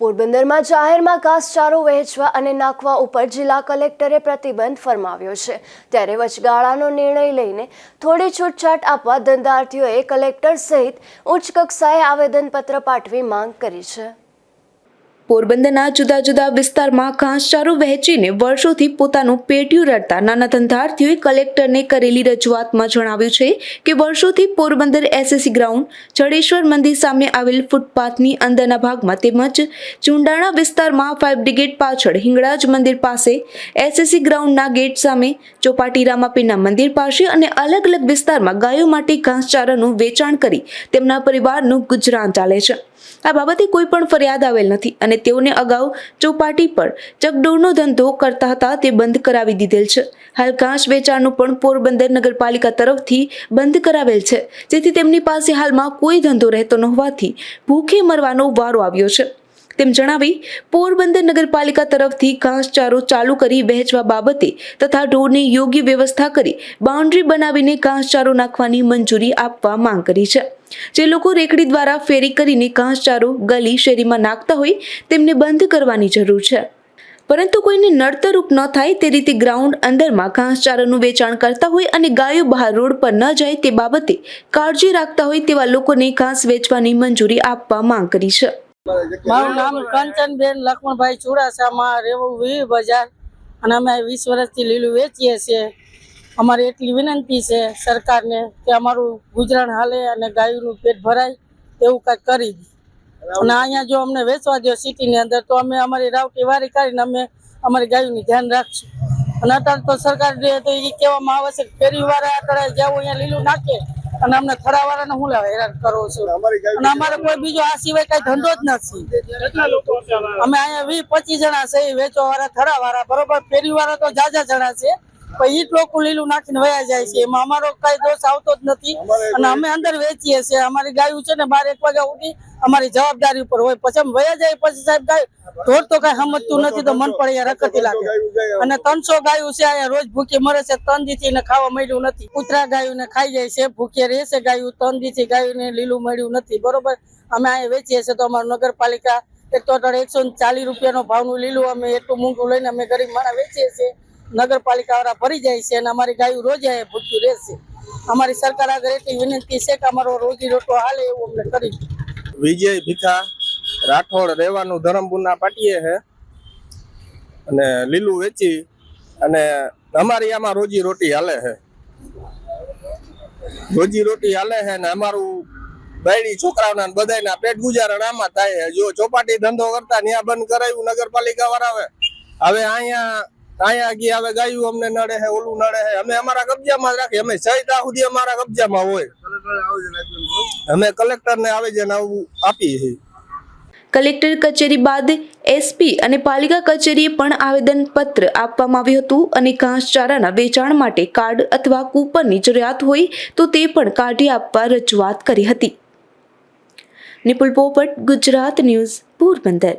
પોરબંદરમાં જાહેરમાં ઘાસચારો વહેંચવા અને નાખવા ઉપર જિલ્લા કલેક્ટરે પ્રતિબંધ ફરમાવ્યો છે. ત્યારે વચગાળાનો નિર્ણય લઈને થોડી છૂટછાટ આપવા ધંધાર્થીઓએ કલેક્ટર સહિત ઉચ્ચ કક્ષાએ આવેદનપત્ર પાઠવી માંગ કરી છે. પોરબંદરના જુદા જુદા વિસ્તારમાં ઘાસચારો વહેંચીને વર્ષોથી પોતાનું પેટ્યું રડતા નાના ધંધાર્થીઓએ કલેક્ટરને કરેલી રજૂઆતમાં જણાવ્યું છે કે વર્ષોથી પોરબંદર એસએસસી ગ્રાઉન્ડ, જડેશ્વર મંદિર સામે આવેલ ફૂટપાથની અંદરના ભાગમાં તેમજ ચુંડાણા વિસ્તારમાં ફાયર બ્રિગેડ પાછળ હિંગળાજ મંદિર પાસે એસએસસી ગ્રાઉન્ડના ગેટ સામે ચોપાટી રામાપીના મંદિર પાસે અને અલગ અલગ વિસ્તારમાં ગાયો માટે ઘાસચારાનું વેચાણ કરી તેમના પરિવારનું ગુજરાન ચાલે છે. આ બાબતે કોઈ પણ ફરિયાદ આવેલ નથી અને તેઓને અગાઉ ચોપાટી પર ચકડોળનો ધંધો કરતા હતા, તે બંધ કરાવી દીધેલ છે. હાલ ઘાસ વેચાણનું પણ પોરબંદર નગરપાલિકા તરફથી બંધ કરાવેલ છે. જેથી તેમની પાસે હાલમાં કોઈ ધંધો રહેતો ન હોવાથી ભૂખે મરવાનો વારો આવ્યો છે. તેમ જણાવી પોરબંદર નગરપાલિકા તરફથી ઘાસચારો ચાલુ કરી વહેંચવા બાબતે તથા ઢોરની યોગ્ય વ્યવસ્થા કરી બાઉન્ડ્રી બનાવીને ઘાસચારો નાખવાની મંજૂરી આપવા માંગ કરી છે. જે લોકો રેકડી દ્વારા ફેરી કરીને ઘાસચારો ગલી શેરીમાં નાખતા હોય તેમને બંધ કરવાની જરૂર છે. પરંતુ કોઈને નડતરૂપ ન થાય તે રીતે ગ્રાઉન્ડ અંદરમાં ઘાસચારાનું વેચાણ કરતા હોય અને ગાયો બહાર રોડ પર ન જાય તે બાબતે કાળજી રાખતા હોય તેવા લોકોને ઘાસ વેચવાની મંજૂરી આપવા માંગ કરી છે. મારું નામ કંચનબેન લક્ષ્મણભાઈ ચુડાસામાં રહેવું વી બજાર. અને અમે વીસ વર્ષથી લીલું વેચીએ છીએ. અમારી એટલી વિનંતી છે સરકારને કે અમારું ગુજરાન હાલે અને ગાયનું પેટ ભરાય એવું કાંઈક કરી અને અહીંયા જો અમને વેચવા દો સિટીની અંદર, તો અમે અમારી રાવટી વારી કરીને અમે અમારી ગાયનું ધ્યાન રાખશું. અને અત્યારે તો સરકાર તો એ કહેવામાં આવે છે કે ફેરી વાળા અત્યારે જેવું, અહીંયા લીલું નાખે. અને અમને થડાવાળાને હું લેવા હેરાન કરો છું? અને અમારે કોઈ બીજો આ સિવાય કઈ ધંધો જ નથી. અમે અહીંયા વીસ પચીસ જણા છે વેચવા વાળા થરાવાળા બરોબર? ફેરી વાળા તો જાજા જણા છે. પણ ઈ જ લોકો લીલું નાખીને વયા જાય છે. એમાં અમારો કઈ દોષ આવતો જ નથી. અને અમે અંદર વેચીએ છીએ. અમારી ગાયું છે ને બાર એક વાગ્યા સુધી અમારી જવાબદારી ઉપર હોય. પછી અમે વયા જાય પછી સાહેબ ગાય ઢોર તો કઈ સમજતું નથી તો મન અહીંયા રખતી લાગે. અને ત્રણસો ગાયું છે અહીંયા રોજ ભૂખી મરે છે ત્રણ દીથી ને ખાવા મળ્યું નથી. કૂતરા ગાયું ને ખાઈ જાય છે ભૂખે રહેશે ગાયું ત્રણ દીથી ગાયું ને લીલું મળ્યું નથી. બરોબર? અમે અહીંયા વેચીએ છીએ તો અમારું નગરપાલિકા એક તો એકસો ચાલીસ રૂપિયાનો ભાવનું લીલું અમે એટલું મોંઘું લઈને અમે ગરીબ મારા વેચીએ છીએ. નગરપાલિકા વાળા ભરી જાય છે અને અમારી ગાયું રોજે ભૂખ્યું રહેશે. અમારી સરકાર આગળ એટલી વિનંતી છે કે અમારો રોજી રોટો હાલે એવું અમને કરી વિજય ભીખા રાઠોડ રહેવાનું ધરમપુરના પાટીએ છે. અને લીલું વેચી અને અમારી આમાં રોજી રોટી હાલે છે. રોજી રોટી હાલે છે ને અમારું બૈડી છોકરાઓના બધાયના પેટ ગુજારણ આમાં થાય જો ચોપાટી ધંધો કરતા ત્યાં બંધ કરાયું નગરપાલિકા વાળા હવે અહીંયા અહીંયા ગઈ હવે ગાયું, અમને નડે હે, ઓલું નડે હે. અમે અમારા કબજામાં જ અમે સહિતા સુધી અમારા કબજામાં હોય. અમે કલેક્ટરને આવેદન આવું આપીએ છીએ. કલેક્ટર કચેરી બાદ એસપી અને પાલિકા કચેરીએ પણ આવેદનપત્ર આપવામાં આવ્યું હતું અને ઘાસચારાના વેચાણ માટે કાર્ડ અથવા કૂપનની જરૂરિયાત હોય તો તે પણ કાઢી આપવા રજૂઆત કરી હતી. નિપુલ પોપટ, ગુજરાત ન્યૂઝ, પોરબંદર.